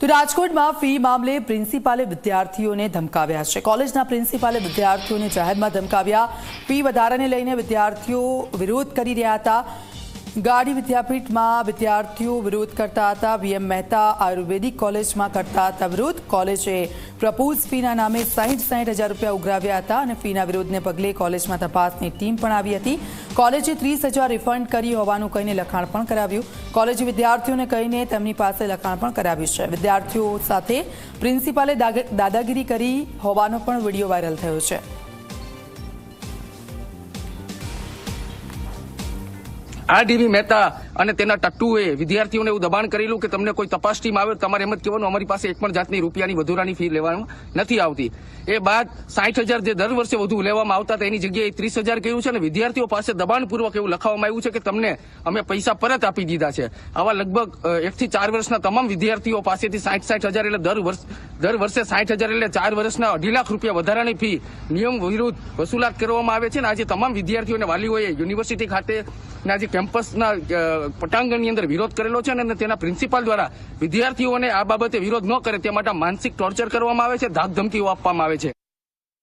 તો રાજકોટમાં ફી મામલે પ્રિન્સિપાલે વિદ્યાર્થીઓને ધમકાવ્યા છે. કોલેજના પ્રિન્સિપાલે વિદ્યાર્થીઓને જાહેરમાં ધમકાવ્યા. ફી વધારાને લઈને વિદ્યાર્થીઓ વિરોધ કરી રહ્યા હતા. ગાડી વિદ્યાપીઠમાં વિદ્યાર્થીઓ વિરોધ કરતા હતા. વીએમ મહેતા આયુર્વેદિક કોલેજમાં કરતા હતા વિરોધ. કોલેજે પ્રપોઝ ફીના નામે સાહીઠ સાહીઠ હજાર રૂપિયા ઉઘરાવ્યા હતા અને ફીના વિરોધને પગલે કોલેજમાં તપાસની ટીમ પણ આવી હતી. કોલેજે ત્રીસ હજાર રિફંડ કરી હોવાનું કહીને લખાણ પણ કરાવ્યું. કોલેજે વિદ્યાર્થીઓને કહીને તેમની પાસે લખાણ પણ કરાવ્યું છે. વિદ્યાર્થીઓ સાથે પ્રિન્સિપાલે દાગ- દાદાગીરી કરી હોવાનો પણ વીડિયો વાયરલ થયો છે. આ ડીવી મહેતા અને તેના ટટ્ટુએ વિદ્યાર્થીઓને એવું દબાણ કરેલું કે તમને કોઈ તપાસ ટીમ આવે તમારે એમ જ કહેવાનું, અમારી પાસે એક પણ જાતની રૂપિયાની વધુરાની ફી લેવામાં નથી આવતી. એ બાદ સાઠ હજાર જે દર વર્ષે વધુ લેવામાં આવતા એની જગ્યાએ ત્રીસ હજાર કહ્યું છે અને વિદ્યાર્થીઓ પાસે દબાણપૂર્વક એવું લખાવવામાં આવ્યું છે કે તમને અમે પૈસા પરત આપી દીધા છે. આવા લગભગ એકથી ચાર વર્ષના તમામ વિદ્યાર્થીઓ પાસેથી સાઠ સાઠ હજાર એટલે દર વર્ષ, દર વર્ષે સાઠ હજાર એટલે ચાર વર્ષના અઢી લાખ રૂપિયા વધારાની ફી નિયમ વિરુદ્ધ વસૂલાત કરવામાં આવે છે. ને આજે તમામ વિદ્યાર્થીઓને વાલીઓએ યુનિવર્સિટી ખાતે ના જે કેમ્પસના પટાંગણની અંદર વિરોધ કરેલો છે અને તેના પ્રિન્સિપાલ દ્વારા વિદ્યાર્થીઓને આ બાબતે વિરોધ ન કરે તે માટે માનસિક ટોર્ચર કરવામાં આવે છે ધાક ધમકીઓ આપવામાં આવે છે.